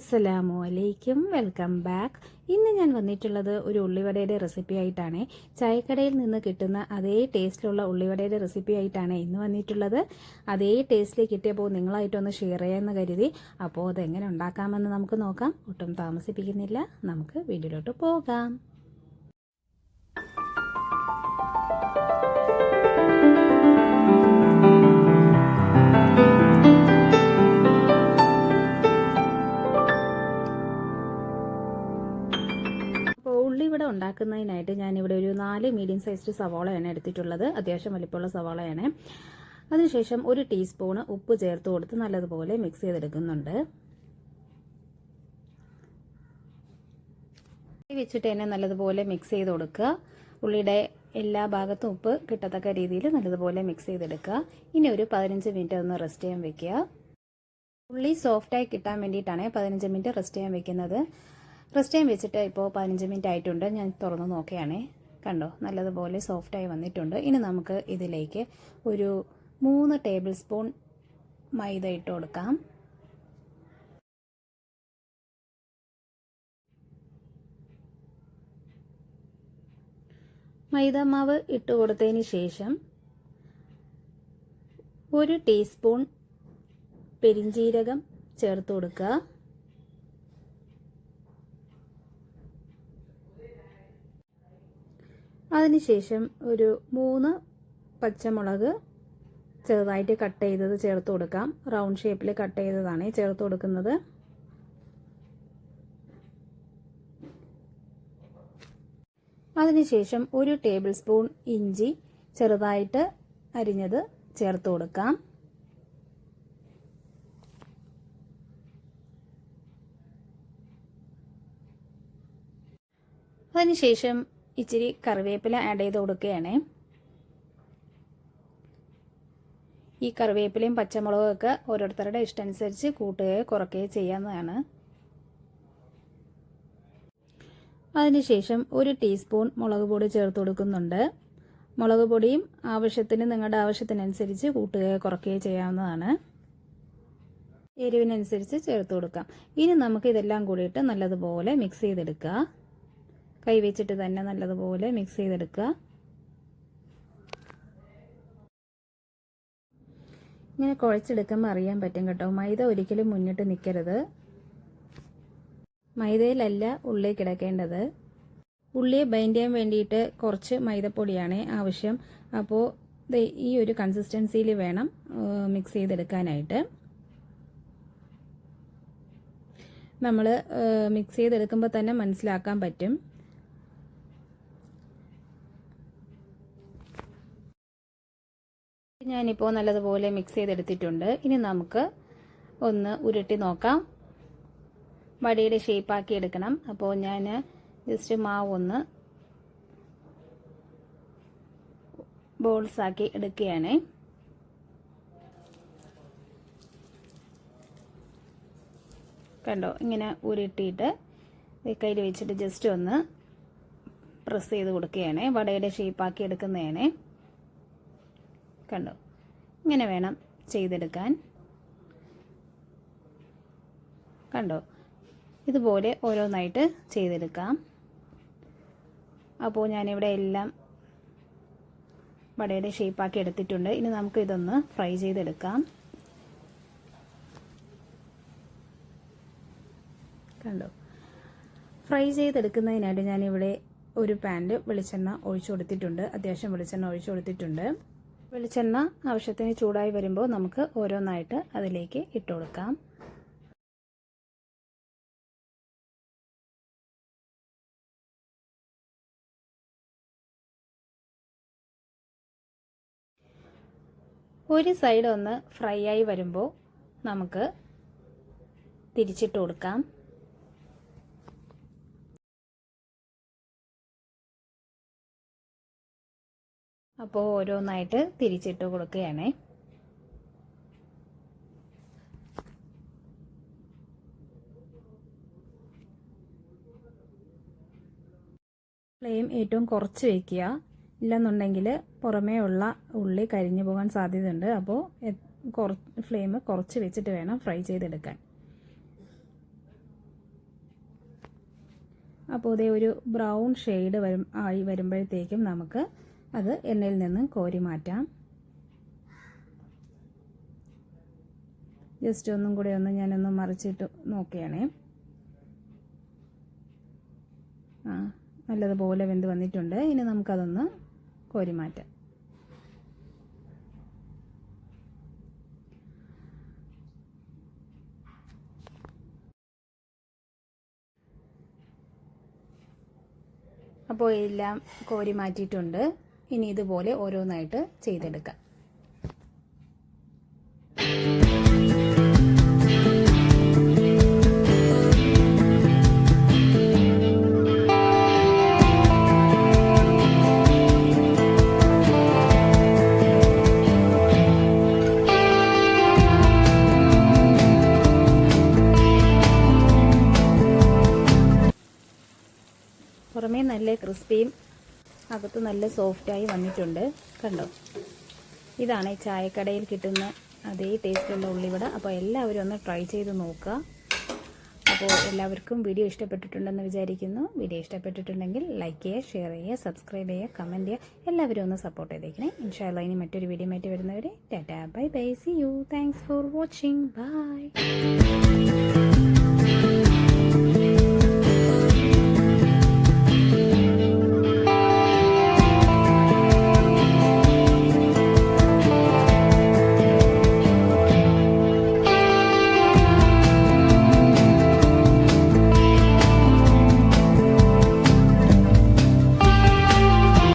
അസ്സലാമു അലൈക്കും welcome back. ഇന്ന് ഞാൻ വന്നിട്ടുള്ളത് ഒരു ഉള്ളിവടയുടെ റെസിപ്പി ആയിട്ടാണ്. ചായക്കടയിൽ നിന്ന് കിട്ടുന്ന അതേ ടേസ്റ്റിലുള്ള ഉള്ളിവടയുടെ റെസിപ്പി ആയിട്ടാണ് ഇന്ന് വന്നിട്ടുള്ളത്. അതേ ടേസ്റ്റിൽ കിട്ടിയപ്പോൾ നിങ്ങളായിട്ടൊന്ന് ഷെയർ ചെയ്യാമെന്ന് കരുതി. അപ്പോൾ അതെങ്ങനെ ഉണ്ടാക്കാമെന്ന് നമുക്ക് നോക്കാം. ഒട്ടും താമസിപ്പിക്കുന്നില്ല. നമുക്ക് വീട്ടിലോട്ട് പോകാം. ഉണ്ടാക്കുന്നതിനായിട്ട് ഞാനിവിടെ ഒരു നാല് മീഡിയം സൈസ്ഡ് സവാളയാണ് എടുത്തിട്ടുള്ളത്. അത്യാവശ്യം വലിപ്പമുള്ള സവാളയാണ്. അതിനുശേഷം ഒരു ടീസ്പൂണ് ഉപ്പ് ചേർത്ത് കൊടുത്ത് നല്ലതുപോലെ മിക്സ് ചെയ്തെടുക്കുന്നുണ്ട്. വെച്ചിട്ട് തന്നെ നല്ലതുപോലെ മിക്സ് ചെയ്ത് കൊടുക്കുക. ഉള്ളിയുടെ എല്ലാ ഭാഗത്തും ഉപ്പ് കിട്ടത്തക്ക രീതിയിൽ നല്ലതുപോലെ മിക്സ് ചെയ്തെടുക്കുക. ഇനി ഒരു പതിനഞ്ച് മിനിറ്റ് ഒന്ന് റെസ്റ്റ് ചെയ്യാൻ വെക്കുക. ഉള്ളി സോഫ്റ്റായി കിട്ടാൻ വേണ്ടിയിട്ടാണ് പതിനഞ്ച് മിനിറ്റ് റെസ്റ്റ് ചെയ്യാൻ വെക്കുന്നത്. റെസ്റ്റ് ടൈം വെച്ചിട്ട് ഇപ്പോൾ പതിനഞ്ച് മിനിറ്റ് ആയിട്ടുണ്ട്. ഞാൻ തുറന്ന് നോക്കുകയാണേ കണ്ടോ? നല്ലതുപോലെ സോഫ്റ്റായി വന്നിട്ടുണ്ട്. ഇനി നമുക്ക് ഇതിലേക്ക് ഒരു മൂന്ന് ടേബിൾ സ്പൂൺ മൈദ ഇട്ട് കൊടുക്കാം. മൈദ മാവ് ഇട്ട് കൊടുത്തതിന് ശേഷം ഒരു ടീസ്പൂൺ പെരിഞ്ജീരകം ചേർത്ത് കൊടുക്കുക. അതിനുശേഷം ഒരു മൂന്ന് പച്ചമുളക് ചെറുതായിട്ട് കട്ട് ചെയ്തത് ചേർത്ത് കൊടുക്കാം. റൗണ്ട് ഷേപ്പിൽ കട്ട് ചെയ്തതാണ് ചേർത്ത് കൊടുക്കുന്നത്. അതിനുശേഷം ഒരു ടേബിൾ സ്പൂൺ ഇഞ്ചി ചെറുതായിട്ട് അരിഞ്ഞത് ചേർത്ത് കൊടുക്കാം. അതിനുശേഷം ഇച്ചിരി കറിവേപ്പില ആഡ് ചെയ്ത് കൊടുക്കുകയാണ്. ഈ കറിവേപ്പിലയും പച്ചമുളകും ഒക്കെ ഓരോരുത്തരുടെ ഇഷ്ടമനുസരിച്ച് കൂട്ടുകയോ കുറയ്ക്കുകയോ ചെയ്യാവുന്നതാണ്. അതിനുശേഷം ഒരു ടീസ്പൂൺ മുളക് പൊടി ചേർത്ത് കൊടുക്കുന്നുണ്ട്. മുളക് പൊടിയും ആവശ്യത്തിന് നിങ്ങളുടെ ആവശ്യത്തിനനുസരിച്ച് കൂട്ടുകയോ കുറയ്ക്കുകയോ ചെയ്യാവുന്നതാണ്. എരിവിനനുസരിച്ച് ചേർത്ത് കൊടുക്കാം. ഇനി നമുക്ക് ഇതെല്ലാം കൂടിയിട്ട് നല്ലതുപോലെ മിക്സ് ചെയ്തെടുക്കുക കൈ വെച്ചിട്ട് തന്നെ നല്ലതുപോലെ മിക്സ് ചെയ്തെടുക്കുക. ഇങ്ങനെ കുഴച്ചെടുക്കുമ്പോൾ അറിയാൻ പറ്റും കേട്ടോ. മൈദ ഒരിക്കലും മുന്നിട്ട് നിൽക്കരുത് മൈദയിലല്ല ഉള്ളി കിടക്കേണ്ടത്. ഉള്ളിയെ ബൈൻഡ് ചെയ്യാൻ വേണ്ടിയിട്ട് കുറച്ച് മൈദപ്പൊടിയാണ് ആവശ്യം. അപ്പോൾ ഈ ഒരു കൺസിസ്റ്റൻസിയിൽ വേണം മിക്സ് ചെയ്തെടുക്കാനായിട്ട്. നമ്മൾ മിക്സ് ചെയ്തെടുക്കുമ്പോൾ തന്നെ മനസ്സിലാക്കാൻ പറ്റും. ഞാനിപ്പോൾ നല്ലതുപോലെ മിക്സ് ചെയ്തെടുത്തിട്ടുണ്ട്. ഇനി നമുക്ക് ഒന്ന് ഉരുട്ടി നോക്കാം. വടിയുടെ ഷേപ്പാക്കി എടുക്കണം. അപ്പോൾ ഞാൻ ജസ്റ്റ് മാവ് ഒന്ന് ബോൾസാക്കി എടുക്കുകയാണ്. കണ്ടോ? ഇങ്ങനെ ഉരുട്ടിയിട്ട് കയ്യിൽ വെച്ചിട്ട് ജസ്റ്റ് ഒന്ന് പ്രസ് ചെയ്ത് കൊടുക്കുകയാണ്. വടയുടെ ഷേപ്പാക്കി എടുക്കുന്നതാണ്. കണ്ടോ? ഇങ്ങനെ വേണം ചെയ്തെടുക്കാൻ. കണ്ടോ? ഇതുപോലെ ഓരോന്നായിട്ട് ചെയ്തെടുക്കാം. അപ്പോൾ ഞാനിവിടെ എല്ലാം വടയുടെ ഷേപ്പാക്കി എടുത്തിട്ടുണ്ട്. ഇനി നമുക്ക് ഇതൊന്ന് ഫ്രൈ ചെയ്തെടുക്കാം. കണ്ടോ? ഫ്രൈ ചെയ്തെടുക്കുന്നതിനായിട്ട് ഞാനിവിടെ ഒരു പാനിൽ വെളിച്ചെണ്ണ ഒഴിച്ചു കൊടുത്തിട്ടുണ്ട്. അത്യാവശ്യം വെളിച്ചെണ്ണ ഒഴിച്ചു കൊടുത്തിട്ടുണ്ട്. വെളിച്ചെണ്ണ ആവശ്യത്തിന് ചൂടായി വരുമ്പോൾ നമുക്ക് ഓരോന്നായിട്ട് അതിലേക്ക് ഇട്ട് കൊടുക്കാം. ഒരു സൈഡ് ഒന്ന് ഫ്രൈ ആയി വരുമ്പോൾ നമുക്ക് തിരിച്ചിട്ട് കൊടുക്കാം. അപ്പോൾ ഓരോന്നായിട്ട് തിരിച്ചിട്ട് കൊടുക്കുകയാണ്. ഫ്ലെയിം ഏറ്റവും കുറച്ച് വയ്ക്കുക ഇല്ലെന്നുണ്ടെങ്കിൽ പുറമേ ഉള്ള ഉള്ളി കരിഞ്ഞു പോകാൻ സാധ്യതയുണ്ട്. അപ്പോൾ കുറച്ച് ഫ്ലെയിം കുറച്ച് വെച്ചിട്ട് വേണം ഫ്രൈ ചെയ്തെടുക്കാൻ. അപ്പോൾ ഇതേ ഒരു ബ്രൗൺ ഷെയ്ഡ് വരും ആയി വരുമ്പോഴത്തേക്കും നമുക്ക് അത് എണ്ണയിൽ നിന്ന് കോരി മാറ്റാം. ജസ്റ്റ് ഒന്നും കൂടെ ഒന്ന് ഞാനൊന്ന് മറിച്ചിട്ട് നോക്കുകയാണേ. ആ നല്ലതുപോലെ വെന്ത് വന്നിട്ടുണ്ട്. ഇനി നമുക്കതൊന്ന് കോരി മാറ്റാം. അപ്പോൾ എല്ലാം കോരി മാറ്റിയിട്ടുണ്ട്. ഇനി ഇതുപോലെ ഓരോന്നായിട്ട് ചെയ്തെടുക്കാം. പുറമേ നല്ല ക്രിസ്പിയും അകത്ത് നല്ല സോഫ്റ്റായി വന്നിട്ടുണ്ട്. കണ്ടോ? ഇതാണ് ഈ ചായക്കടയിൽ കിട്ടുന്ന അതേ ടേസ്റ്റുള്ള ഉള്ളിവട. അപ്പോൾ എല്ലാവരും ഒന്ന് ട്രൈ ചെയ്ത് നോക്കുക. അപ്പോൾ എല്ലാവർക്കും വീഡിയോ ഇഷ്ടപ്പെട്ടിട്ടുണ്ടെന്ന് വിചാരിക്കുന്നു. വീഡിയോ ഇഷ്ടപ്പെട്ടിട്ടുണ്ടെങ്കിൽ ലൈക്ക് ചെയ്യുക ഷെയർ ചെയ്യുക സബ്സ്ക്രൈബ് ചെയ്യുക കമന്റ് ചെയ്യുക. എല്ലാവരും ഒന്ന് സപ്പോർട്ട് ചെയ്തേക്കണേ. ഇൻഷാല്ല ഇനി മറ്റൊരു വീഡിയോ ആയിട്ട് വരുന്നവരെ tata. Bye bye see you thanks for watching bye